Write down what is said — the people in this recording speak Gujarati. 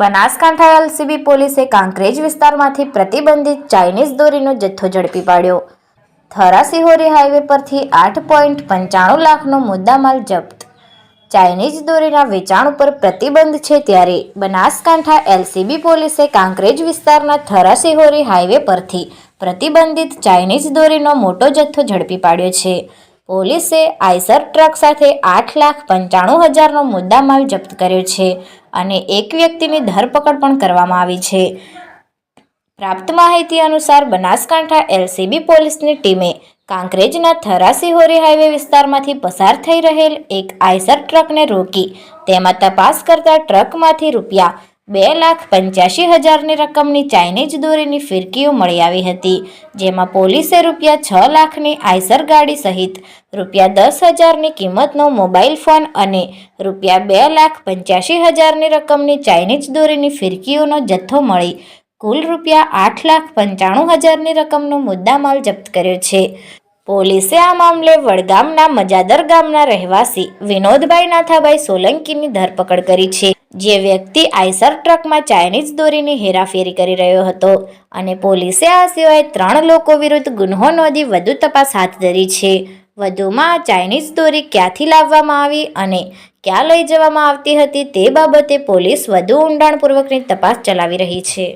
બનાસકાંઠા એલસીબી પોલીસે કાંકરેજ વિસ્તારમાંથી પ્રતિબંધિત ચાઇનીઝ દોરીનો જથ્થો ઝડપી પાડ્યો. થરાસિહોરી હાઈવે પરથી આઠ પોઈન્ટ પંચાણું લાખનો મુદ્દામાલ જપ્ત. ચાઇનીઝ દોરીના વેચાણ ઉપર પ્રતિબંધ છે ત્યારે બનાસકાંઠા એલસીબી પોલીસે કાંકરેજ વિસ્તારના થરાસિહોરી હાઈવે પરથી પ્રતિબંધિત ચાઇનીઝ દોરીનો મોટો જથ્થો ઝડપી પાડ્યો છે. પોલીસે આઈસર ટ્રક સાથે આઠ લાખ પંચાણું હજારનો મુદ્દામાલ જપ્ત કર્યો છે અને એક વ્યક્તિની ધરપકડ પણ કરવામાં આવી છે. પ્રાપ્ત માહિતી અનુસાર બનાસકાંઠા એલસીબી પોલીસની ટીમે કાંકરેજના થરાસીહોરી હાઈવે વિસ્તારમાંથી પસાર થઈ રહેલ એક આઈસર ટ્રકને રોકી તેમાં તપાસ કરતા ટ્રકમાંથી રૂપિયા બે લાખ પંચ્યાસી હજારની રકમની ચાઇનીઝ દોરીની ફિરકીઓ મળી આવી હતી, જેમાં પોલીસે રૂપિયા છ લાખની આઈસર ગાડી સહિત રૂપિયા દસ હજારની કિંમતનો મોબાઈલ ફોન અને રૂપિયા બે લાખ પંચ્યાસી હજારની રકમની ચાઇનીઝ દોરીની ફિરકીઓનો જથ્થો મળી કુલ રૂપિયા આઠ લાખ પંચાણું હજારની રકમનો મુદ્દામાલ જપ્ત કર્યો છે. પોલીસે આ મામલે વડગામના મજાદર ગામના રહેવાસી વિનોદભાઈ નાથાભાઈ સોલંકીની ધરપકડ કરી છે. જે વ્યક્તિ આઈસર ટ્રકમાં ચાઇનીઝ દોરીની હેરાફેરી કરી રહ્યો હતો અને પોલીસે આ સિવાય ત્રણ લોકો વિરુદ્ધ ગુન્હો નોંધી વધુ તપાસ હાથ ધરી છે. વધુમાં ચાઇનીઝ દોરી ક્યાંથી લાવવામાં આવી અને ક્યાં લઈ જવામાં આવતી હતી તે બાબતે પોલીસ વધુ ઊંડાણપૂર્વકની તપાસ ચલાવી રહી છે.